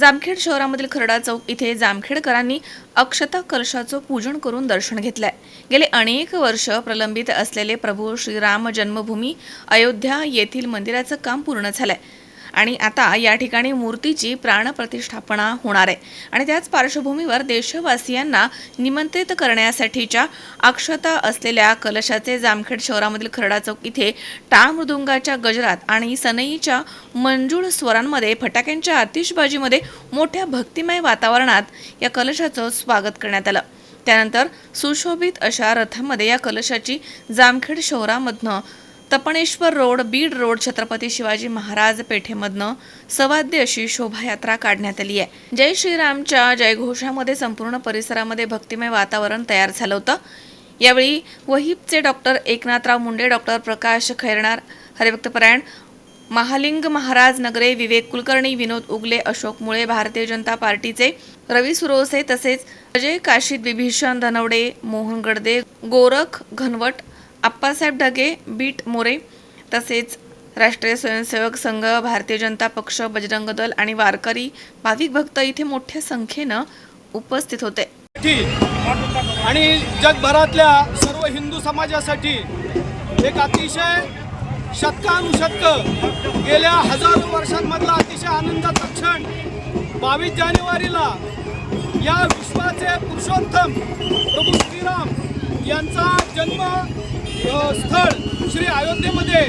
जामखेड शहरामधील खरडा चौक इथे जामखेडकरांनी अक्षता कलशाचं पूजन करून दर्शन घेतलंय. गेले अनेक वर्ष प्रलंबित असलेले प्रभू श्रीराम जन्मभूमी अयोध्या येथील मंदिराचं काम पूर्ण झालंय. आणि आता या ठिकाणी मूर्तीची प्राणप्रतिष्ठापना होणार आहे. आणि त्याच पार्श्वभूमीवर देशवासियांना निमंत्रित करण्यासाठीच्या अक्षता असलेल्या कलशाचे जामखेड शहरामधील खरडा चौक इथे टाळ मृदुंगाच्या गजरात आणि सनईच्या मंजूळ स्वरांमध्ये फटाक्यांच्या आतिषबाजीमध्ये मोठ्या भक्तिमय वातावरणात या कलशाचं स्वागत करण्यात आलं. त्यानंतर सुशोभित अशा रथामध्ये या कलशाची जामखेड शहरामधनं तपणेश्वर रोड बीड रोड छत्रपती शिवाजी महाराज पेठेमधनं सवाद्य अशी शोभायात्रा काढण्यात आली आहे. जय श्रीरामच्या जयघोषामध्ये संपूर्ण परिसरामध्ये भक्तिमय वातावरण तयार झालं होतं. यावेळी वहीपचे डॉक्टर एकनाथराव मुंडे डॉक्टर प्रकाश खैरणार हरिभक्तपरायण महालिंग महाराज नगरे विवेक कुलकर्णी विनोद उगले अशोक मुळे भारतीय जनता पार्टीचे रवी सुरोसे तसेच अजय काशीद विभीषण धनवडे मोहन गडदे गोरख घनवट आप्पासाहेब ढगे बीट मोरे तसेच राष्ट्रीय स्वयंसेवक संघ भारतीय जनता पक्ष बजरंग दल आणि वारकरी भाविक भक्त इथे मोठ्या संख्येनं उपस्थित होते. आणि जगभरातल्या सर्व हिंदू समाजासाठी एक अतिशय शतकानुशतक गेल्या हजारो वर्षांमधला अतिशय आनंदाचा क्षण बावीस जानेवारीला या विश्वाचे पुरुषोत्तम प्रभू श्रीराम यांचा जन्म स्थळ श्री अयोध्येमध्ये.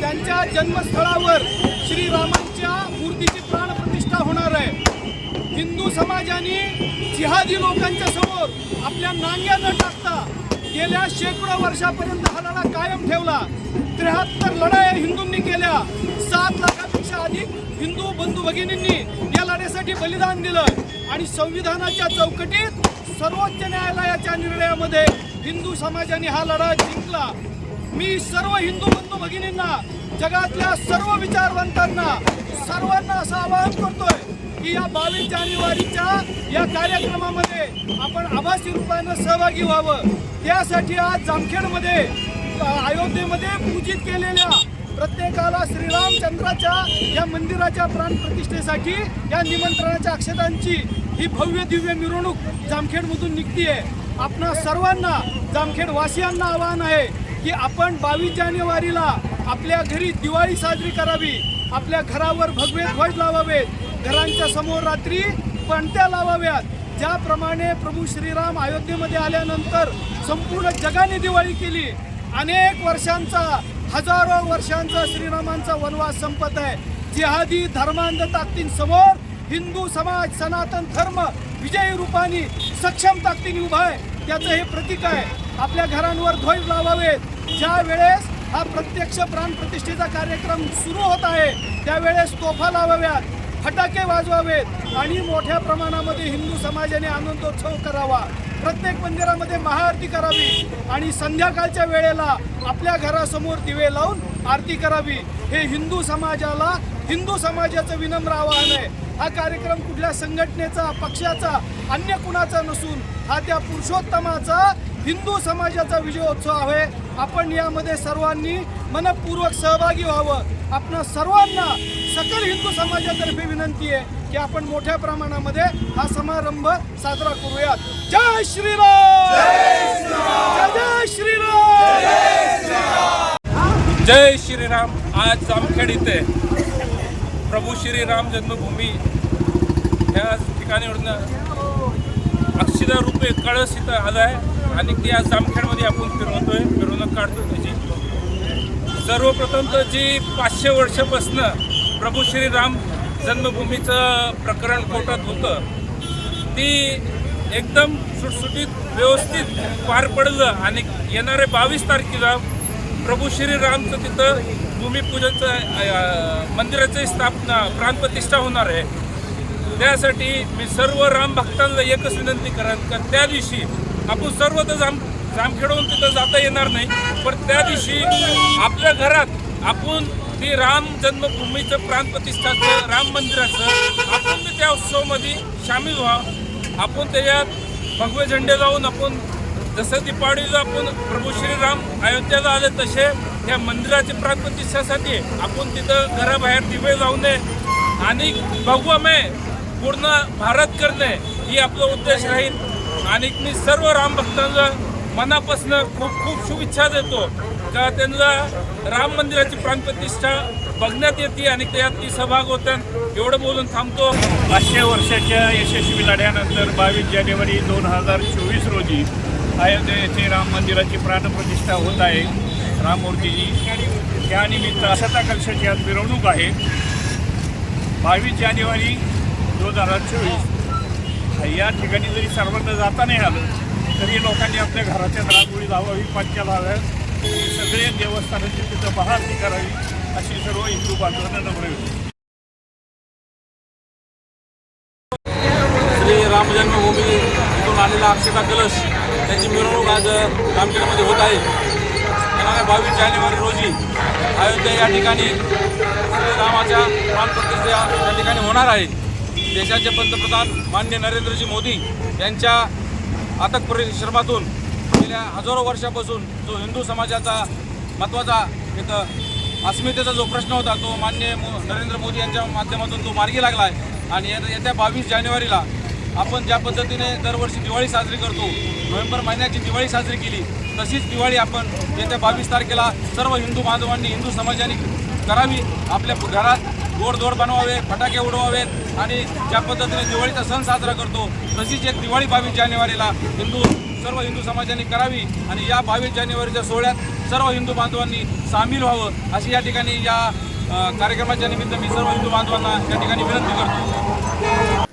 त्यांच्या जन्मस्थळावर श्रीरामांच्या मूर्तीची प्राणप्रतिष्ठा होणार आहे. हिंदू समाजाने जिहादी लोकांच्या समोर आपल्या नांग्या न टाकता गेल्या शेकडो वर्षापर्यंत हा लढा कायम ठेवला. त्र्याहत्तर लढाया हिंदूंनी केल्या. सात लाखापेक्षा अधिक हिंदू बंधू भगिनींनी या लढ्यासाठी बलिदान दिलं. आणि संविधानाच्या चौकटीत सर्वोच्च न्यायालयाच्या निर्णयामध्ये हिंदू समाजाने हा लढा जिंकला. मी सर्व हिंदू बंधू भगिनींना जगातल्या सर्व विचारवंतांना सर्वांना असं आवाहन करतोय की या बावीस जानेवारीच्या या कार्यक्रमामध्ये आपण आभासी रूपानं सहभागी व्हावं. त्यासाठी आज जामखेडमध्ये अयोध्येमध्ये पूजित केलेल्या प्रत्येकाला श्रीरामचंद्राच्या या मंदिराच्या प्राणप्रतिष्ठेसाठी या निमंत्रणाच्या अक्षतांची ही भव्य दिव्य मिरवणूक जामखेडमधून निघतीये. आपणा सर्वांना जामखेड वासियांना आवाहन आहे की आपण बावीस जानेवारीला आपल्या घरी दिवाळी साजरी करावी. आपल्या घरावर भगवे ध्वज लावावेत. घरांच्या समोर रात्री पणत्या लावाव्यात. ज्याप्रमाणे प्रभू श्रीराम अयोध्येमध्ये आल्यानंतर संपूर्ण जगाने दिवाळी केली. अनेक वर्षांचा हजारो वर्षांचा श्रीरामांचा वनवास संपत आहे. जिहादी धर्मांध ताकदींसमोर हिंदू समाज सनातन धर्म विजयी रूपाने सक्षम ताकदीने उभा आहे. त्याचं हे प्रतीक आहे. आपल्या घरांवर ध्वज लावावेत ज्या वेळेस हा प्रत्यक्ष प्राणप्रतिष्ठेचा कार्यक्रम सुरू होत आहे त्यावेळेस तोफा लावाव्यात फटाके वाजवावेत आणि मोठ्या प्रमाणामध्ये हिंदू समाजाने आनंदोत्सव करावा. प्रत्येक मंदिरामध्ये महाआरती करावी आणि संध्याकाळच्या वेळेला आपल्या घरासमोर दिवे लावून आरती करावी. हे हिंदू समाजाला हिंदू समाजाचं विनम्र आवाहन आहे. हा कार्यक्रम कुठल्या संघटनेचा पक्षाचा अन्य कुणाचा नसून हा त्या पुरुषोत्तमाचा हिंदू समाजाचा विजयोत्सव आहे. आपण यामध्ये सर्वांनी मनपूर्वक सहभागी व्हावं. आपण सर्वांना सकल हिंदू समाजातर्फे विनंती आहे की आपण मोठ्या प्रमाणामध्ये हा समारंभ साजरा करूयात. जय श्रीराम! जय श्रीराम! जय श्रीराम! आज जामखेड इथे प्रभू श्रीराम जन्मभूमी ह्या ठिकाणीवरून अक्षिदा रुपये कळस इथं आलं आहे. आणि ती आज जामखेडमध्ये आपण फिरवतोय मिरवणूक काढतो त्याची. सर्वप्रथम तर जी पाचशे वर्षापासनं प्रभू श्रीराम जन्मभूमीचं प्रकरण कोर्टात होतं ती एकदम सुटसुटीत व्यवस्थित पार पडलं. आणि येणाऱ्या बावीस तारखेला प्रभू श्रीरामचं तिथं भूमिपूजनचं अं, मंदिराची स्थापना प्राणप्रतिष्ठा होणार आहे. त्यासाठी मी सर्व राम भक्तांना एकच विनंती करेन का त्या दिवशी आपण सर्व तर जाम जामखेडवून तिथं जाता येणार नाही पण त्या दिवशी आपल्या घरात आपण ती राम जन्मभूमीचं प्राणप्रतिष्ठाचं राम मंदिराचं आपण ते त्या उत्सवामध्ये सामील व्हा. आपण त्याच्यात भगवे झेंडे लावून आपण जसं दीपावलीला आपण प्रभू श्रीराम अयोध्येला आले तसे त्या मंदिराच्या प्राणप्रतिष्ठासाठी आपण तिथं घराबाहेर दिवे लावणे आणि भगवमय पूर्ण भारत करणे ही आपला उद्देश राहील. आणि मी सर्व रामभक्तांना मनापासून खूप खूप शुभेच्छा देतो का त्यांना राम मंदिराची प्राणप्रतिष्ठा बघण्यात येते आणि त्यात ती सहभाग होतात. एवढं बोलून थांबतो. पाचशे वर्षाच्या यशस्वी लढ्यानंतर बावीस जानेवारी दोन हजार चोवीस रोजी अयोध्या येथे राम मंदिराची प्राणप्रतिष्ठा होत आहे. राममूर्तीची त्यानिमित्त अक्षता कलशाची आज मिरवणूक आहे. बावीस जानेवारी दोन हजार चोवीस. या ठिकाणी जरी सर्वांना जाता नाही आलं तरी लोकांनी आपल्या घराच्या रांगोळी लावावी पाचच्या लाव्या सगळे देवस्थानाची तिथं बहारती करावी अशी सर्व हिंदू बांधवांना नम्र श्री राम जन्मभूमी इथून आलेला अक्षता कलश त्याची मिरवणूक आज रामखेडमध्ये होत आहे. बावीस जानेवारी रोजी अयोध्या या ठिकाणी श्रीरामाच्या प्राणप्रतिष्ठा या ठिकाणी होणार आहे. देशाचे पंतप्रधान मान्य नरेंद्रजी मोदी यांच्या अथक परिश्रमातून गेल्या हजारो वर्षापासून जो हिंदू समाजाचा महत्त्वाचा एक अस्मितेचा जो प्रश्न होता तो मान्य मो नरेंद्र मोदी यांच्या माध्यमातून तो मार्गी लागला आहे. आणि येत्या- येत्या बावीस जानेवारीला आपण ज्या पद्धतीने दरवर्षी दिवाळी साजरी करतो नोव्हेंबर महिन्याची दिवाळी साजरी केली तशीच दिवाळी आपण येत्या बावीस तारखेला सर्व हिंदू बांधवांनी हिंदू समाजाने करावी. आपल्या घरात गोडधोड बनवावे फटाके उडवावेत आणि ज्या पद्धतीने दिवाळीचा सण साजरा करतो तशीच एक दिवाळी बावीस जानेवारीला हिंदू सर्व हिंदू समाजाने करावी आणि या बावीस जानेवारीच्या सोहळ्यात सर्व हिंदू बांधवांनी सामील व्हावं अशी या ठिकाणी या कार्यक्रमाच्या निमित्त मी सर्व हिंदू बांधवांना या ठिकाणी विनंती करतो.